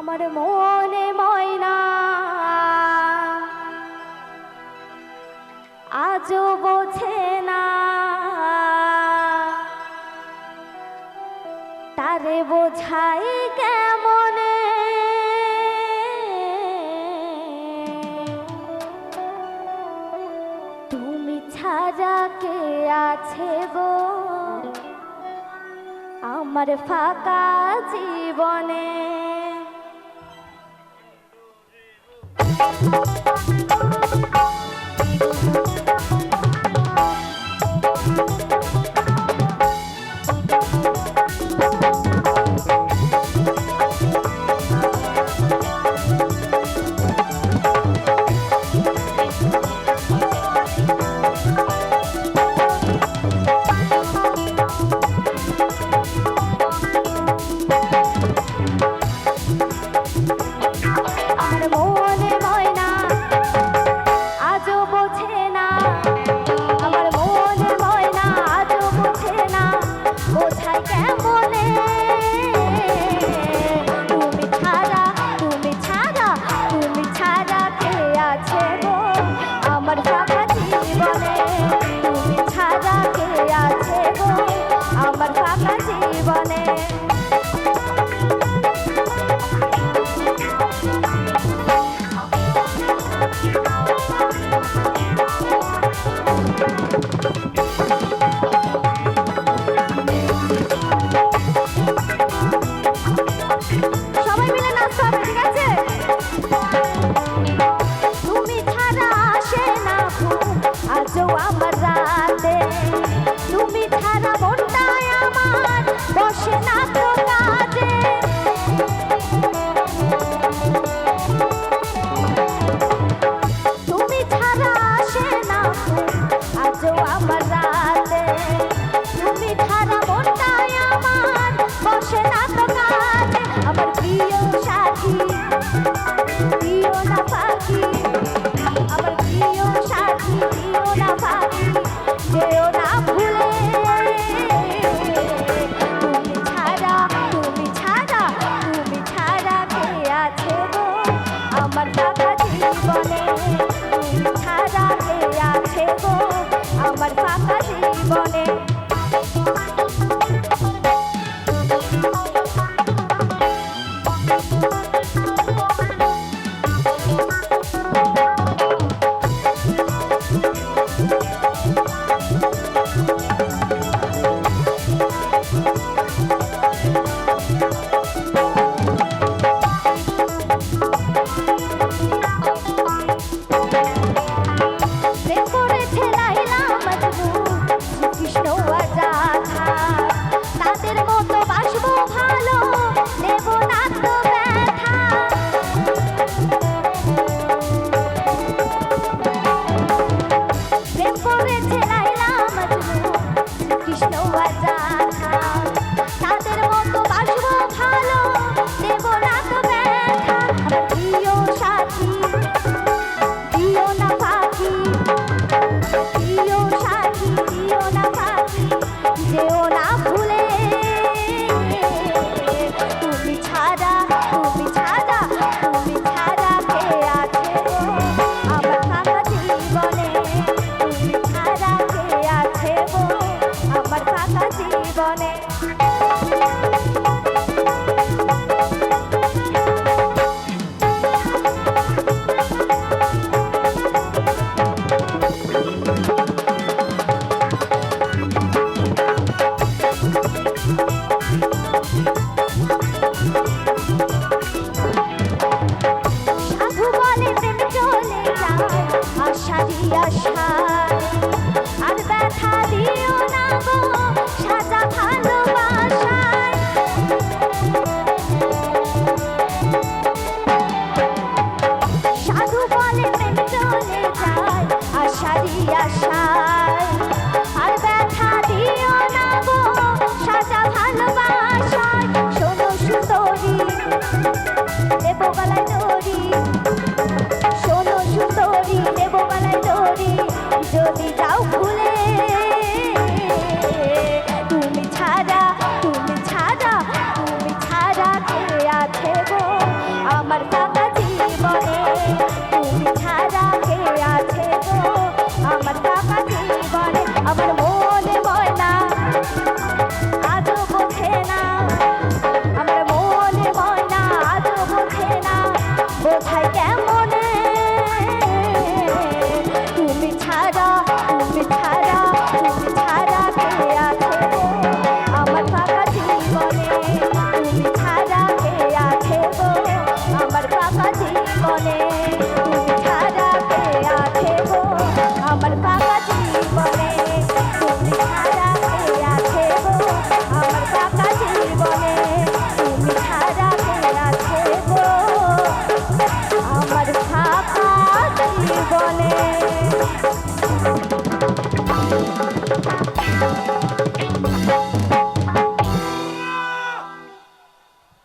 আমার মনে ময়না। আজও বোঝে না। তারে বোঝাই কেমনে? তুমি ছাড়া কে আছে গো? আমার ফাঁকা জীবনে। thank you Stop it. দিও সাথী, দিও না ভাবি যেও না ভুলে তুমি ছাড়া তুমি ছাড়া তুমি ছাড়া কে আছে গো? আমার যদি যাও ভুলে তুমি ছাড়া তুমি ছাড়া তুমি ছাড়া কে আছে গো? আমার কাকা জীবনে। Ale.